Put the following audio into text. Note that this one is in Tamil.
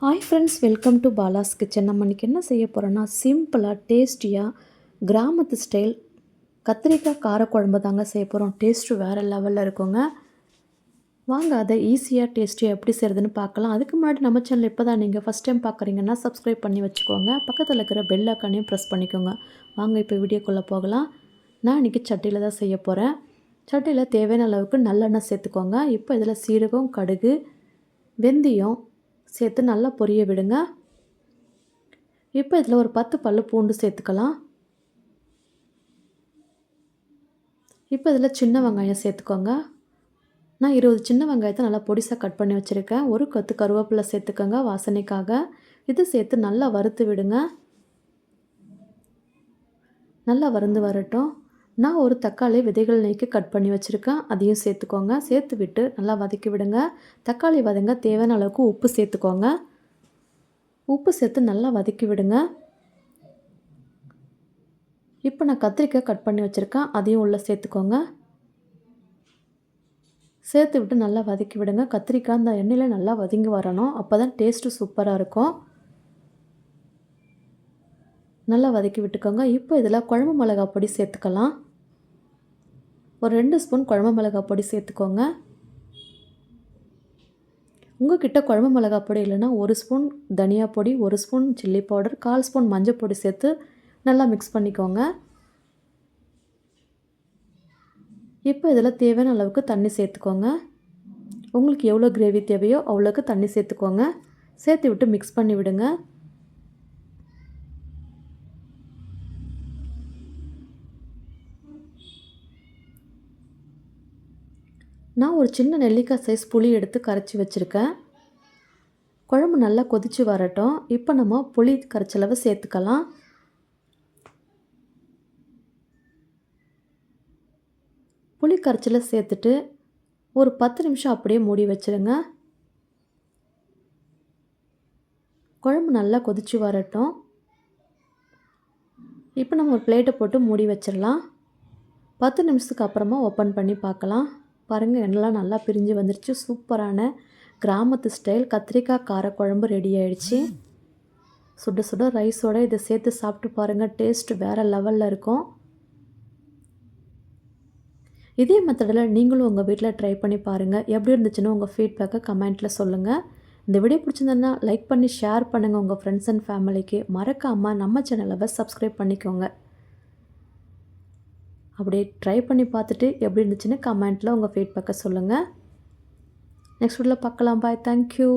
Hi friends welcome to Bala's kitchen நம்ம இன்றைக்கி என்ன செய்ய போகிறோன்னா சிம்பிளாக டேஸ்டியாக கிராமத்து ஸ்டைல் கத்திரிக்காய் காரக்குழம்பு தாங்க செய்ய போகிறோம் டேஸ்ட்டு வேறு லெவலில் இருக்குங்க. வாங்க அதை ஈஸியாக டேஸ்டியாக எப்படி செய்கிறதுன்னு பார்க்கலாம். அதுக்கு முன்னாடி நம்ம சேனல் இப்போ தான் நீங்கள் ஃபஸ்ட் டைம் பார்க்குறீங்கன்னா சப்ஸ்கிரைப் பண்ணி வச்சுக்கோங்க. பக்கத்தில் இருக்கிற பெல் அக்கானையும் ப்ரெஸ் பண்ணிக்கோங்க. வாங்க இப்போ வீடியோக்குள்ளே போகலாம். நான் இன்றைக்கி சட்டியில் தான் செய்ய போகிறேன் சட்டியில் தேவையான அளவுக்கு நல்லெண்ணெய் சேர்த்துக்கோங்க. இப்போ இதில் சீரகம் கடுகு வெந்தயம் சேர்த்து நல்லா பொரிய விடுங்க. இப்போ இதில் ஒரு பத்து பல்லு பூண்டு சேர்த்துக்கலாம். இப்போ இதில் சின்ன வெங்காயம் சேர்த்துக்கோங்க. நான் இருபது சின்ன வெங்காயத்தை நல்லா பொடிசாக கட் பண்ணி வச்சுருக்கேன். ஒரு கொத்து கருவேப்பிலை சேர்த்துக்கோங்க வாசனைக்காக. இது சேர்த்து நல்லா வறுத்து விடுங்க. நல்லா வறுந்து வரட்டும். நான் ஒரு தக்காளி விதைகள் நீக்கி கட் பண்ணி வச்சுருக்கேன். அதையும் சேர்த்துக்கோங்க. சேர்த்து விட்டு நல்லா வதக்கி விடுங்க. தக்காளி வதங்க தேவையான அளவுக்கு உப்பு சேர்த்துக்கோங்க. உப்பு சேர்த்து நல்லா வதக்கி விடுங்க. இப்போ நான் கத்திரிக்காய் கட் பண்ணி வச்சுருக்கேன். அதையும் உள்ளே சேர்த்துக்கோங்க. சேர்த்து விட்டு நல்லா வதக்கி விடுங்க. கத்திரிக்காய் அந்த எண்ணெயில் நல்லா வதங்கி வரணும். அப்போ தான் டேஸ்ட்டு சூப்பராக இருக்கும். நல்லா வதக்கி விட்டுக்கோங்க. இப்போ இதில் குழம்பு மிளகாய் பொடி சேர்த்துக்கலாம். ஒரு ரெண்டு ஸ்பூன் குழம்பு மிளகாய் பொடி சேர்த்துக்கோங்க. உங்ககிட்ட குழம்பு மிளகாய் பொடி இல்லைன்னா ஒரு ஸ்பூன் தனியா பொடி ஒரு ஸ்பூன் சில்லி பவுடர் கால் ஸ்பூன் மஞ்சள் பொடி சேர்த்து நல்லா மிக்ஸ் பண்ணிக்கோங்க. இப்போ இதில் தேவையான அளவுக்கு தண்ணி சேர்த்துக்கோங்க. உங்களுக்கு எவ்வளோ கிரேவி தேவையோ அவ்வளோக்கு தண்ணி சேர்த்துக்கோங்க. சேர்த்து விட்டு மிக்ஸ் பண்ணி விடுங்க நான் ஒரு சின்ன நெல்லிக்காய் சைஸ் புளி எடுத்து கரைச்சி வச்சுருக்கேன். குழம்பு நல்லா கொதித்து வரட்டும். இப்போ நம்ம புளி கரைச்சளவு சேர்த்துக்கலாம். புளி கரைச்சலை சேர்த்துட்டு ஒரு பத்து நிமிஷம் அப்படியே மூடி வச்சுருங்க. குழம்பு நல்லா கொதித்து வரட்டும். இப்போ நம்ம ஒரு பிளேட்டை போட்டு மூடி வச்சிடலாம். பத்து நிமிஷத்துக்கு அப்புறமா ஓப்பன் பண்ணி பார்க்கலாம். பாருங்கள் எண்ணெய்லாம் நல்லா பிரிஞ்சு வந்துருச்சு. சூப்பரான கிராமத்து ஸ்டைல் கத்திரிக்காய் காரக்குழம்பு ரெடி ஆயிடுச்சு. சுட சுட ரைஸோடு இதை சேர்த்து சாப்பிட்டு பாருங்கள் டேஸ்ட்டு வேறு லெவலில் இருக்கும். இதே மெத்தடில் நீங்களும் உங்கள் வீட்டில் ட்ரை பண்ணி பாருங்கள் எப்படி இருந்துச்சுன்னு உங்கள் ஃபீட்பேக்கை கமெண்ட்டில் சொல்லுங்கள் இந்த வீடியோ பிடிச்சிருந்ததுன்னா லைக் பண்ணி ஷேர் பண்ணுங்கள் உங்கள் ஃப்ரெண்ட்ஸ் அண்ட் ஃபேமிலிக்கு மறக்காமல் நம்ம சேனலை சப்ஸ்கிரைப் பண்ணிக்கோங்க. அப்படியே ட்ரை பண்ணி பார்த்துட்டு எப்படி இருந்துச்சுன்னு கமெண்ட்டில் உங்கள் ஃபீட்பேக்கை சொல்லுங்கள் நெக்ஸ்ட் வீடியோவில் பார்க்கலாம். Bye thank you